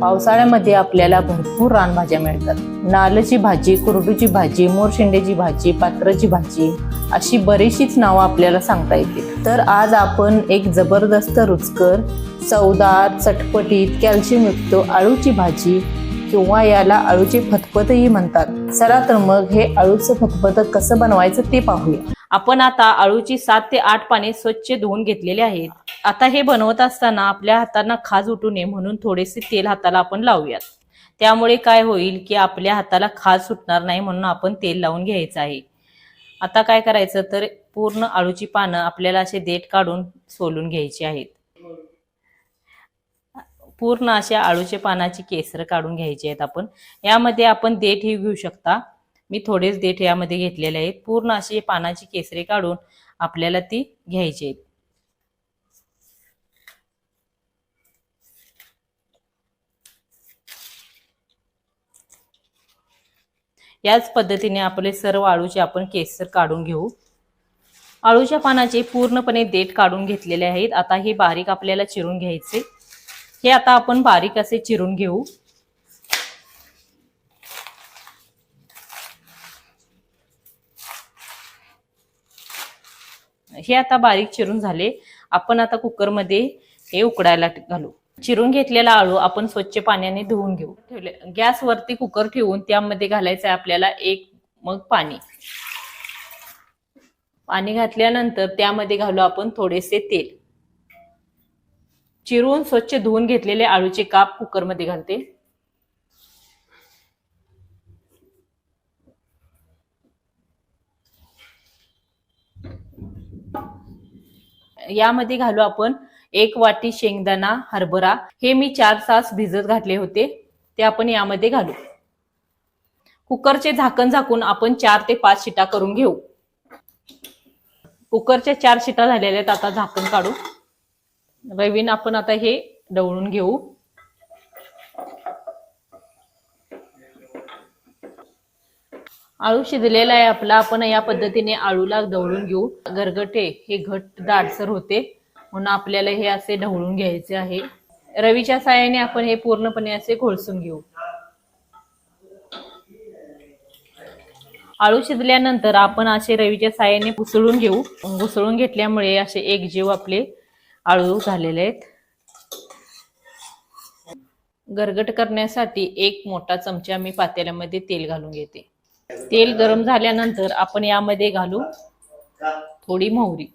पावसाळ्यामध्ये आपल्याला भरपूर रानभाज्या मिळतात. नालची भाजी कुरडूची भाजी मोरशिंडेची भाजी पात्राची भाजी अशी बरीचशीच नावं आपल्याला सांगता येतील. तर आज आपण एक जबरदस्त रुचकर चवदार चटपटीत कॅल्शियमयुक्त आळूची भाजी किंवा याला आळूचे फतफतही म्हणतात. चला तर मग हे आळूचं फतफत कसं बनवायचं ते पाहूया. आपण आता आळूची सात ते आठ पाने स्वच्छ धुवून घेतलेले आहेत. आता हे बनवत असताना आपल्या हातांना खाज उठू नये म्हणून थोडेसे तेल हाताला आपण लावूयात. त्यामुळे काय होईल की आपल्या हाताला खाज सुटणार नाही म्हणून आपण तेल लावून घ्यायचं आहे. आता काय करायचं तर पूर्ण आळूची पानं आपल्याला असे देठ काढून सोलून घ्यायची आहेत. पूर्ण अशा आळूच्या पानाची केसर काढून घ्यायची आहेत आपण. यामध्ये आपण देठ ही घेऊ शकता. मी थोडेच देठ यामध्ये घेतलेले आहेत. पूर्ण अशी पानाची केसरे काढून आपल्याला ती घ्यायची आहेत. याच पद्धतीने आपले सर्व आळूचे आपण केसर काढून घेऊ. आळूच्या पानाचे पूर्णपणे देठ काढून घेतलेले आहेत. आता हे बारीक आपल्याला चिरून घ्यायचे. हे आता आपण बारीक असे चिरून घेऊ. हे आता बारीक चिरून झाले. आपण आता कुकरमध्ये हे उकडायला घालू. चिरून घेतलेला आळू आपण स्वच्छ पाण्याने धुवून घेऊ. ठेवले. गॅसवरती कुकर ठेवून त्यामध्ये घालायचं आहे आपल्याला एक मग पाणी. पाणी घातल्यानंतर त्यामध्ये घालू आपण थोडेसे तेल. चिरून स्वच्छ धुवून घेतलेले आळूचे काप कुकरमध्ये घालते. यामध्ये घालू आपण एक वाटी शेंगदाणा हरभरा. हे मी चार तास भिजत घातले होते ते आपण यामध्ये घालू. कुकरचे झाकण झाकून आपण चार ते पाच शिटा करून घेऊ. कुकरच्या चार शिटा झालेल्या आहेत आता झाकण काढू. रवीन आपण आता हे डवळून घेऊ. आळू शिजलेला आहे आपला. आपण या पद्धतीने आळूला ढवळून घेऊ. गरगटे हे घट दाटसर होते. म्हणून आपल्याला हे असे ढवळून घ्यायचे आहे. रवीच्या साह्याने आपण हे पूर्णपणे असे घोळसून घेऊ. आळू शिजल्यानंतर आपण असे रवीच्या साहाय्याने उसळून घेऊ. घुसळून घेतल्यामुळे असे एक जीव आपले आळू झालेले आहेत. गरगट करण्यासाठी एक मोठा चमचा मी पातेल्यामध्ये तेल घालून घेते. तेल गरम झाल्यानंतर आपण यामध्ये घालू थोडी मोहरी.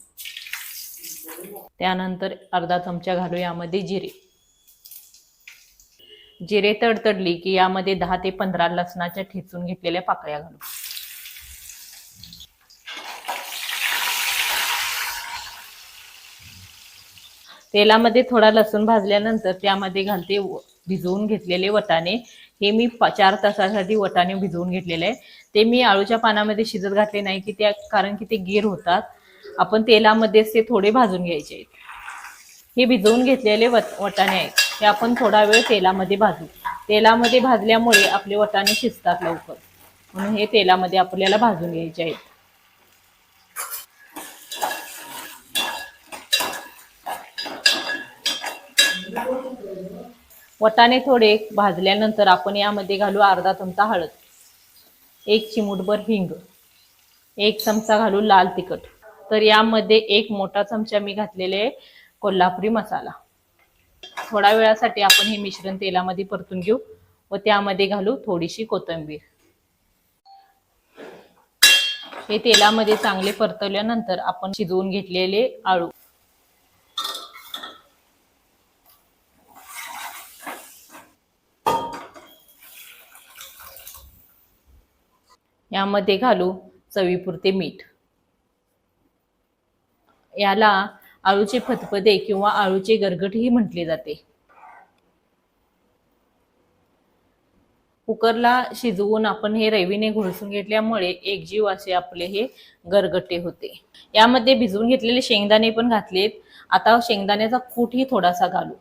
त्यानंतर अर्धा चमचा घालू यामध्ये जिरे. जिरे तडतडली की यामध्ये दहा ते पंधरा लसणाच्या ठेचून घेतलेल्या पाकळ्या घालू. तेलामध्ये थोडा लसूण भाजल्यानंतर त्यामध्ये घालते व- भिजवून घेतलेले वटाणे. हे मी चार तासासाठी वटाणे भिजवून घेतलेले आहे ते मी आळूच्या पानामध्ये शिजत घातले नाही की त्या कारण की ते गिर होतात. आपण तेलामध्येच ते थोडे भाजून घ्यायचे. आहेत हे भिजवून घेतलेले वट वटाणे आहेत. ते आपण थोडा वेळ तेलामध्ये भाजू. तेलामध्ये भाजल्यामुळे आपले वटाणे शिजतात लवकर. म्हणून हे तेलामध्ये आपल्याला भाजून घ्यायचे आहेत. वटाणे थोडे भाजल्यानंतर आपण यामध्ये घालू अर्धा चमचा हळद एक चिमूटभर हिंग एक चमचा घालू लाल तिखट. तर यामध्ये एक मोठा चमचा मी घातलेले कोल्हापुरी मसाला. थोड्या वेळासाठी आपण हे मिश्रण तेलामध्ये परतून घेऊ व त्यामध्ये घालू थोडीशी कोथिंबीर. हे तेलामध्ये चांगले परतवल्यानंतर आपण शिजवून घेतलेले आळू. यामध्ये घालू चवीपुरते मीठ. याला आळूचे फतफदे किंवा आळूचे गरगटही म्हटले जाते. कुकरला शिजवून आपण हे रवीने घोळसून घेतल्यामुळे एकजीव असे आपले हे गरगटे होते. यामध्ये भिजवून घेतलेले शेंगदाणे पण घातलेत. आता शेंगदाण्याचा कूटही थोडासा घालू.